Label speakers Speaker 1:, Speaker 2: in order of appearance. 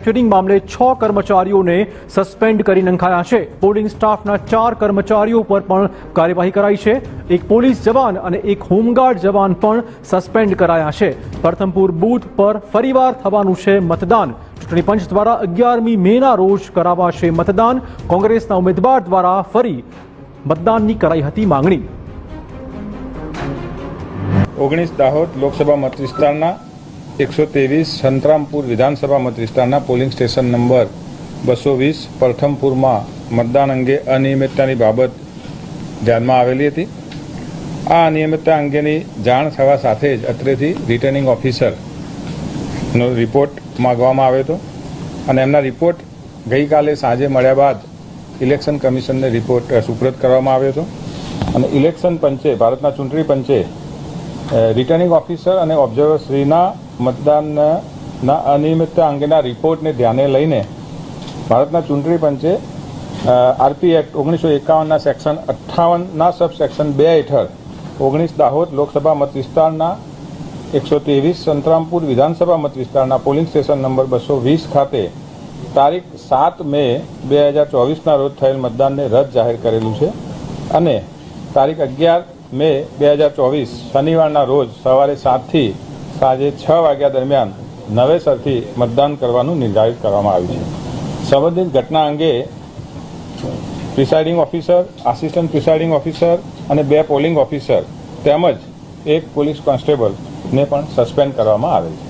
Speaker 1: Manufacturing મામલે છ કર્મચારીઓને સસ્પેન્ડ કરી નંખાયા છે. પોલિંગ સ્ટાફના ચાર કર્મચારીઓ પર પણ કાર્યવાહી કરાઈ છે. એક પોલીસ જવાન અને એક હોમગાર્ડ જવાન પણ સસ્પેન્ડ કરાયા છે. પ્રથમપુર બૂથ પર ફરીવાર થવાનું છે મતદાન. ચૂંટણી પંચ દ્વારા અગિયારમી મેના રોજ કરાવાશે મતદાન. કોંગ્રેસના ઉમેદવાર દ્વારા ફરી મતદાનની કરાઈ હતી માંગણી.
Speaker 2: ઓગણીસ દાહોદ લોકસભા મત વિસ્તારના એકસો ત્રેવીસ સંતરામપુર વિધાનસભા મત વિસ્તારના પોલિંગ સ્ટેશન નંબર બસો વીસ પ્રથમપુરમાં મતદાન અંગે અનિયમિતતાની બાબત ધ્યાનમાં આવેલી હતી. આ અનિયમિતતા અંગેની જાણ થવા સાથે જ અત્રેથી રિટર્નિંગ ઓફિસરનો રિપોર્ટ માગવામાં આવ્યો હતો અને એમના રિપોર્ટ ગઈકાલે સાંજે મળ્યા બાદ ઇલેક્શન કમિશનને રિપોર્ટ સુપ્રત કરવામાં આવ્યો હતો. અને ઇલેક્શન પંચે, ભારતના ચૂંટણી પંચે રિટર્નિંગ ઓફિસર અને ઓબ્ઝર્વરશ્રીના મતદાનના અનિયમિતતા અંગેના રિપોર્ટને ધ્યાને લઈને ભારતના ચૂંટણી પંચે આરપી એક્ટ ઓગણીસો એકાવનના સેક્શન અઠ્ઠાવનના સબ સેક્શન બે હેઠળ ઓગણીસ દાહોદ લોકસભા મત વિસ્તારના એકસો ત્રેવીસ સંતરામપુર વિધાનસભા મત વિસ્તારના પોલિંગ સ્ટેશન નંબર બસો વીસ ખાતે તારીખ સાત મે બે હજાર ચોવીસના રોજ થયેલ મતદાનને રદ જાહેર કરેલું છે. અને તારીખ અગિયાર મે બે હજાર ચોવીસ શનિવારના રોજ સવારે સાતથી સાંજે છ વાગ્યા દરમિયાન નવેસરથી મતદાન કરવાનું નિર્ધારિત કરવામાં આવ્યું છે. સંબંધિત ઘટના અંગે presiding officer, assistant presiding officer અને બે પોલિંગ ઓફિસર તેમજ એક પોલીસ કોન્સ્ટેબલને પણ સસ્પેન્ડ કરવામાં આવેલ છે.